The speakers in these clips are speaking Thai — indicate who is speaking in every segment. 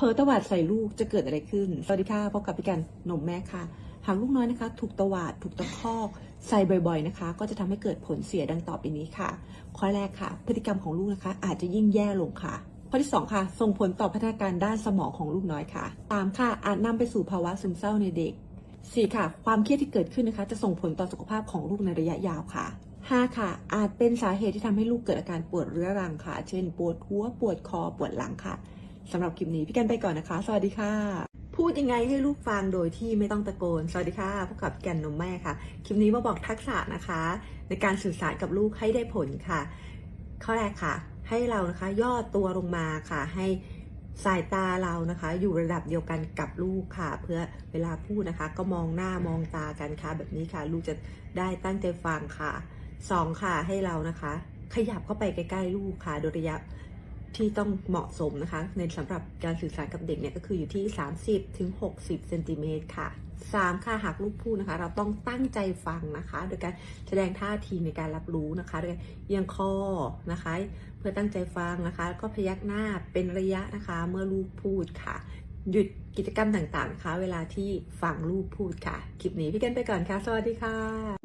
Speaker 1: เพอตวาดใส่ลูกจะเกิดอะไรขึ้น สวัสดีค่ะพบกับพี่กันหนมแม่ค่ะ หากลูกน้อยนะคะ ถูกตวาดถูกตะคอกใส่บ่อยๆนะคะ ก็จะทำให้เกิดผลเสียดังต่อไปนี้ค่ะ ข้อแรกค่ะ พฤติกรรมของลูกนะคะ อาจจะยิ่งแย่ลงค่ะ ข้อที่สองค่ะ ส่งผลต่อพัฒนาการด้านสมองของลูกน้อยค่ะ ตามค่ะ อาจนำไปสู่ภาวะซึมเศร้าในเด็กสี่ค่ะ ความเครียดที่เกิดขึ้นนะคะ จะส่งผลต่อสุขภาพของลูกในระยะยาวค่ะห้าค่ะ อาจเป็นสาเหตุที่ทำให้ลูกเกิดอาการปวดเรื้อรังค่ะ เช่น ปวดหัว ปวดคอ ปวดหลังค่ะ สำหรับคลิปนี้พี่กันไปก่อนนะคะ สวัสดีค่ะ พูดยังไงให้ลูกฟังโดยที่ไม่ต้องตะโกน สวัสดีค่ะพบกับพี่กันนมแม่ค่ะ คลิปนี้มาบอกทักษะนะคะ ในการสื่อสารกับลูกให้ได้ผลค่ะ ข้อแรกค่ะ ให้เรานะคะย่อตัวลงมาค่ะให้สายตาเรานะคะ อยู่ระดับเดียวกันกับลูกค่ะ เพื่อเวลาพูดนะคะ ก็มองหน้ามองตากันค่ะ แบบนี้ค่ะ ลูกจะได้ตั้งใจฟังค่ะสองค่ะให้เรานะคะ ขยับเข้าไปใกล้ๆลูกค่ะโดยระยะ ที่ต้องเหมาะสมนะคะ ในสำหรับการสื่อสารกับเด็กเนี่ยก็คืออยู่ที่ 30ถึง60เซนติเมตรค่ะ 3 ค่ะหากลูกพูดนะคะ เราต้องตั้งใจฟังนะคะ โดยการแสดงท่าทีในการรับรู้นะคะโดยเอียงคอนะคะ เพื่อตั้งใจฟังนะคะแล้วก็พยักหน้าเป็นระยะนะคะ เมื่อลูกพูดค่ะ หยุดกิจกรรมต่างๆนะคะเวลาที่ฟังลูกพูดค่ะ คลิปนี้พี่กันไปก่อนค่ะ สวัสดีค่ะ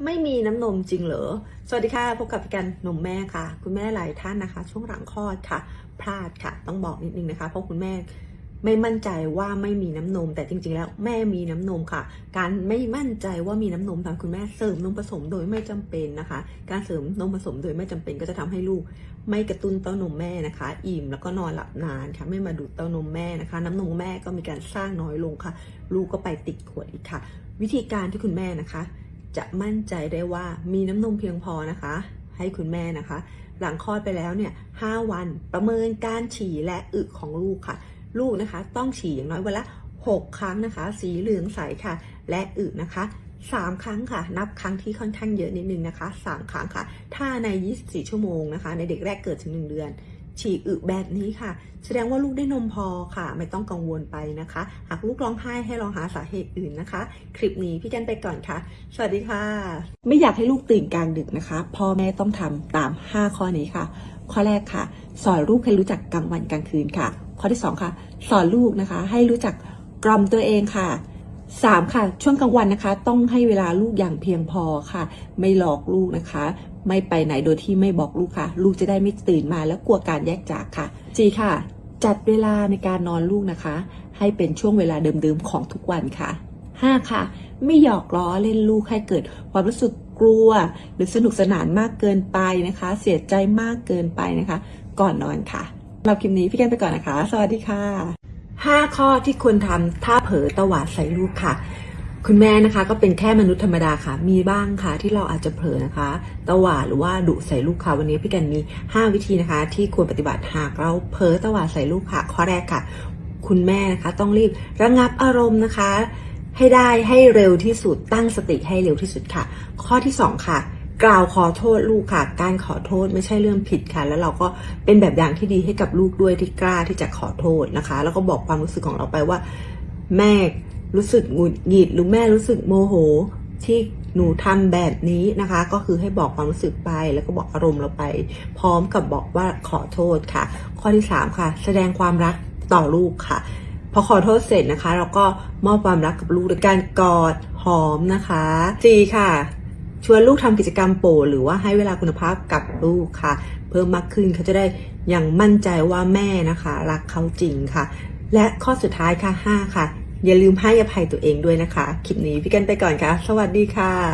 Speaker 1: ไม่มีน้ำนมจริงเหรอ สวัสดีค่ะ พบกับพี่กันนมแม่ค่ะ คุณแม่หลายท่านนะคะ ช่วงหลังคลอดค่ะ พลาดค่ะ ต้องบอกนิดนึงนะคะ เพราะคุณแม่ ไม่มั่นใจว่าไม่มีน้ำนม แต่จริง ๆ แล้วแม่มีน้ำนมค่ะ การไม่มั่นใจว่ามีน้ำนมทำคุณแม่เสริมนมผสมโดยไม่จำเป็นนะคะ การเสริมนมผสมโดยไม่จำเป็นก็จะทำให้ลูกไม่กระตุ้นเต้านมแม่นะคะ อิ่มแล้วก็นอนหลับนานค่ะ ไม่มาดูดเต้านมแม่นะคะ น้ำนมแม่ก็มีการสร้างน้อยลงค่ะ ลูกก็ไปติดขวดอีกค่ะ วิธีการที่คุณแม่นะคะ จะมั่นใจได้ว่ามีน้ำนมเพียงพอนะคะ ให้คุณแม่นะคะ หลังคลอดไปแล้วเนี่ย5วันประเมินการฉี่และอึของลูกค่ะ ลูกนะคะ ต้องฉี่อย่างน้อยวันละ 6 ครั้งนะคะ สีเหลืองใสค่ะ และอึนะคะ3ครั้งค่ะ นับครั้งที่ค่อนข้างเยอะนิดนึงนะคะ3ครั้งค่ะ ถ้าใน 24 ชั่วโมงนะคะ ในเด็กแรกเกิดถึง1เดือน ฉี่อึแบบนี้ค่ะ แสดงว่าลูกได้นมพอค่ะ ไม่ต้องกังวลไปนะคะ หากลูกร้องไห้ให้ลองหาสาเหตุอื่นนะคะ คลิปนี้พี่กันไปก่อนค่ะ สวัสดีค่ะ ไม่อยากให้ลูกตื่นกลางดึกนะคะ พ่อแม่ต้องทำตาม 5 ข้อนี้ค่ะ ข้อแรกค่ะ สอนลูกให้รู้จักกลางวันกลางคืนค่ะ ข้อที่ 2 ค่ะ สอนลูกนะคะ ให้รู้จักกล่อมตัวเองค่ะ 3 ค่ะ ช่วงกลางวันนะคะ ต้องให้เวลาลูกอย่างเพียงพอค่ะ ไม่หลอกลูกนะคะ ไม่ไปไหนโดยที่ไม่บอกลูกค่ะ ลูกจะได้ไม่ตื่นมาแล้วกลัวการแยกจากค่ะ4ค่ะ จัดเวลาในการนอนลูกนะคะ ให้เป็นช่วงเวลาเดิมๆของทุกวันค่ะ 5 ค่ะ ไม่หยอกล้อเล่นลูกให้เกิดความรู้สึกกลัว หรือสนุกสนานมากเกินไปนะคะ เสียใจมากเกินไปนะคะ ก่อนนอนค่ะ สำหรับคลิปนี้พี่แกันไปก่อนนะคะ สวัสดีค่ะ 5 ข้อที่ควรทำถ้าเผลอตวาดใส่ลูกค่ะ คุณแม่นะคะก็เป็นแค่มนุษย์ธรรมดาค่ะ มีบ้างค่ะที่เราอาจจะเผลอนะคะตวาดหรือว่าดุใส่ลูกค่ะ วันนี้พี่กันมี 5 วิธีนะคะ ที่ควรปฏิบัติหากเราเผลอตวาดใส่ลูกค่ะ ข้อแรกค่ะ คุณแม่นะคะต้องรีบระงับอารมณ์นะคะ ให้ได้ให้เร็วที่สุดตั้งสติให้เร็วที่สุดค่ะ ข้อที่ 2 ค่ะ กล่าวขอโทษลูกค่ะ การขอโทษไม่ใช่เรื่องผิดค่ะ แล้วเราก็เป็นแบบอย่างที่ดีให้กับลูกด้วยที่กล้าที่จะขอโทษนะคะ แล้วก็บอกความรู้สึกของเราไปว่า แม่รู้สึกหงุดหงิดหรือแม่รู้สึกโมโหที่หนูทำแบบนี้นะคะ ก็คือให้บอกความรู้สึกไปแล้วก็บอกอารมณ์เราไป พร้อมกับบอกว่าขอโทษค่ะ ข้อที่ 3 ค่ะ แสดงความรักต่อลูกค่ะ พอขอโทษเสร็จนะคะ เราก็มอบความรักกับลูกโดยการกอดหอมนะคะสี่ค่ะ ชวนลูกทำกิจกรรมโปรดหรือว่าให้เวลาคุณภาพกับลูกค่ะ เพิ่มมากขึ้นเขาจะได้อย่างมั่นใจว่าแม่นะคะ รักเขาจริงค่ะ และข้อสุดท้ายค่ะ 5 ค่ะ อย่าลืมให้อภัยตัวเองด้วยนะคะ คลิปนี้พี่กันไปก่อนค่ะ สวัสดีค่ะ